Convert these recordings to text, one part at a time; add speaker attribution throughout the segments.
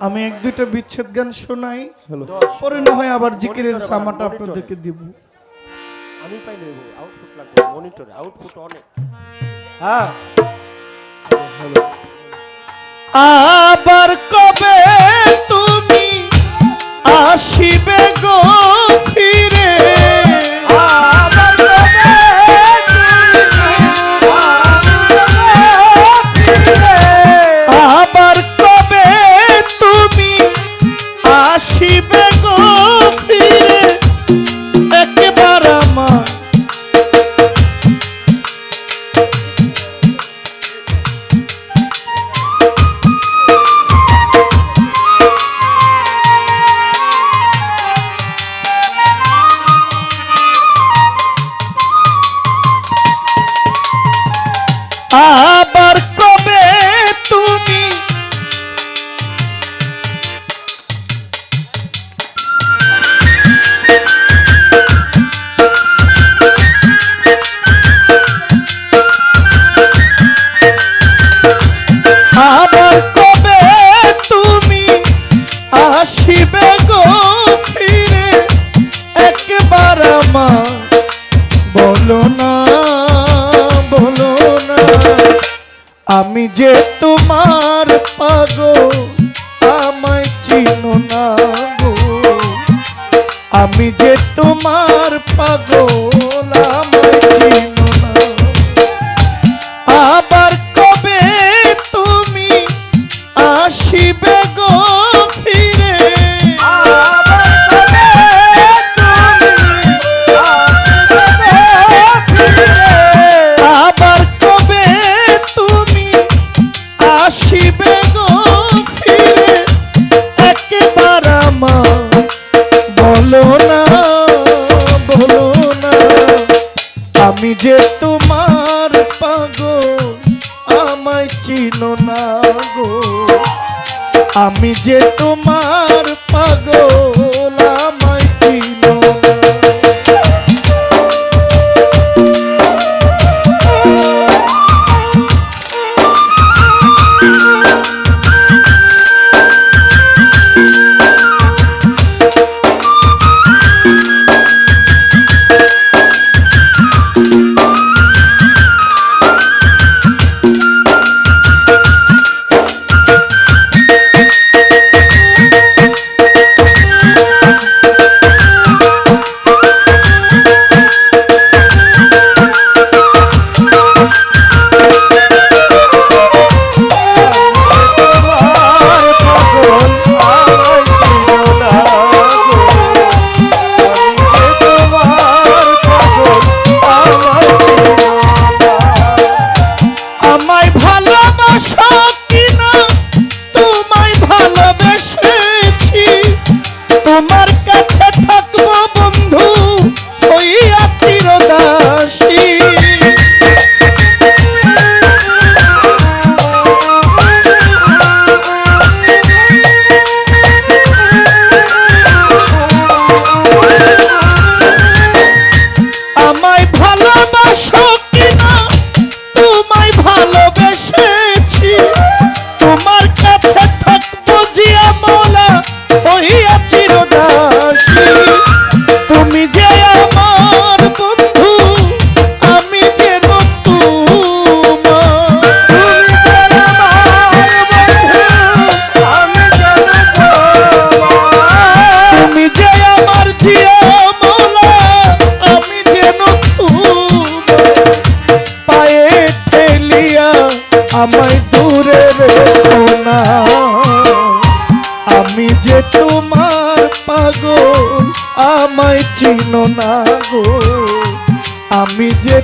Speaker 1: আমি এক দুইটা বিচ্ছেদ গান শোনাই। পরে না হয় আবার জিকিরের সামাটা আপনাদেরকে দিব।
Speaker 2: আমি পাই নেব আউটপুট লাগবে মনিটরে আউটপুট অনেক।
Speaker 3: হ্যাঁ।
Speaker 1: আবার আমি যে তোমার পাগো আমায় চিনো না গো। আমি যে তোমার পাগো আমায় চিনো যে তোমার mother. amor. না আমি যে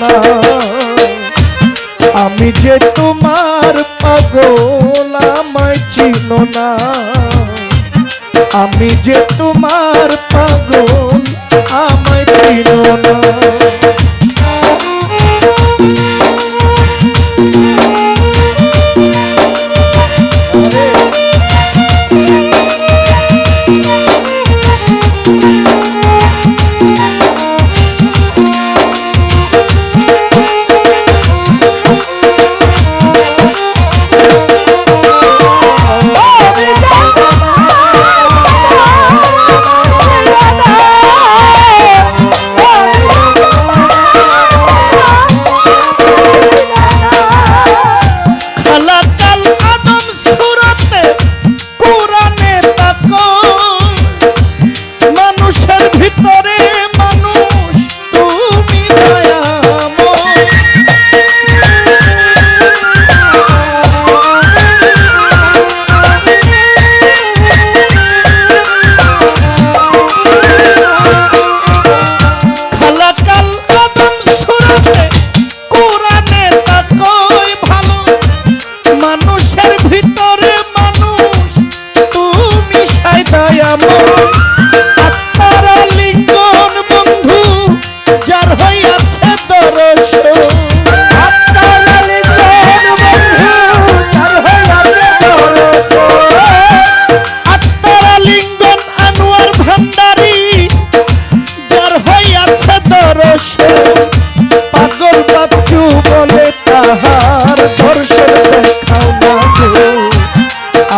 Speaker 1: সাধনা আমি যে তোমার পাগল আমায় চিনো না। আমি যে তোমার পাগল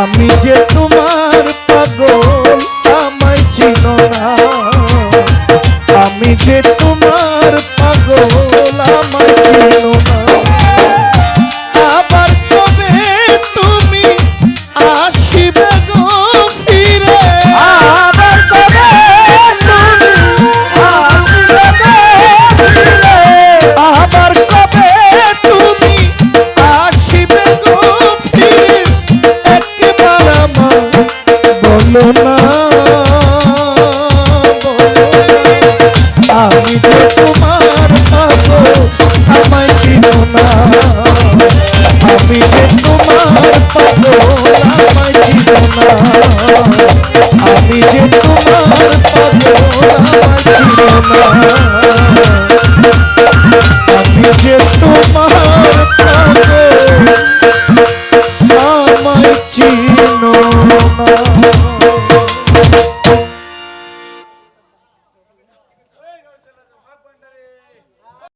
Speaker 1: আমি যে তোমার পাগল না। আমি যে তোমার পাগল, আমায় চিনো আবার তবে তুমি আসিবে? আমি যে তোমার পাগল আমায় চিনো না আমি যে তোমার পাগল আমায় চিনো না আমি যে তোমার পাগল আমায় চিনো না আমি যে তোমার পাগল আমায় চিনো না।